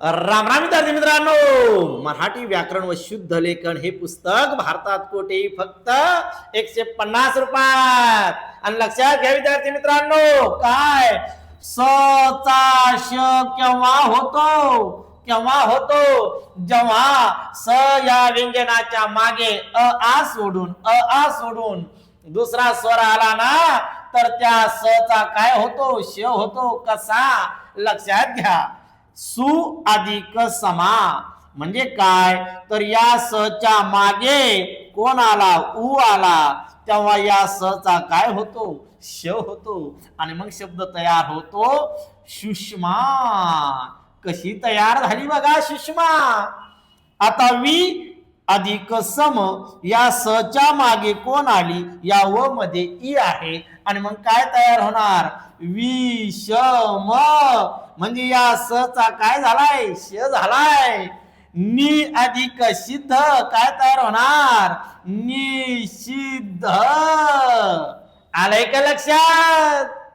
राम राम विद्यार्थी मित्रांनो. मराठी व्याकरण व शुद्ध लेखन हे पुस्तक भारतात कोठेही फक्त एकशे पन्नास रुपयात. आणि लक्षात घ्या विद्यार्थी मित्रांनो काय? स चा श केव्हा होतो? केव्हा होतो? जेव्हा स या व्यंजनाच्या मागे अ आ सोडून अ आ सोडून दुसरा स्वर आला ना तर त्या स चा काय होतो? श होतो. कसा? लक्षात घ्या. सु अधिक समा. म्हणजे काय? तर या सच्या मागे कोण आला उ आला तेव्हा या स चा काय होतो? श होतो. आणि मग शब्द तयार होतो सुषमा. कशी तयार झाली बघा सुषमा. आता वी अधिक सम या सच्या मागे कोण आली? या व मध्ये ई आहे. आणि मग काय तयार होणार? विषम. म्हणजे या स चा काय झालाय? श झालाय. नि अधिक सिद्ध. काय तयार होणार? निषिद्ध. आलंय का लक्षात?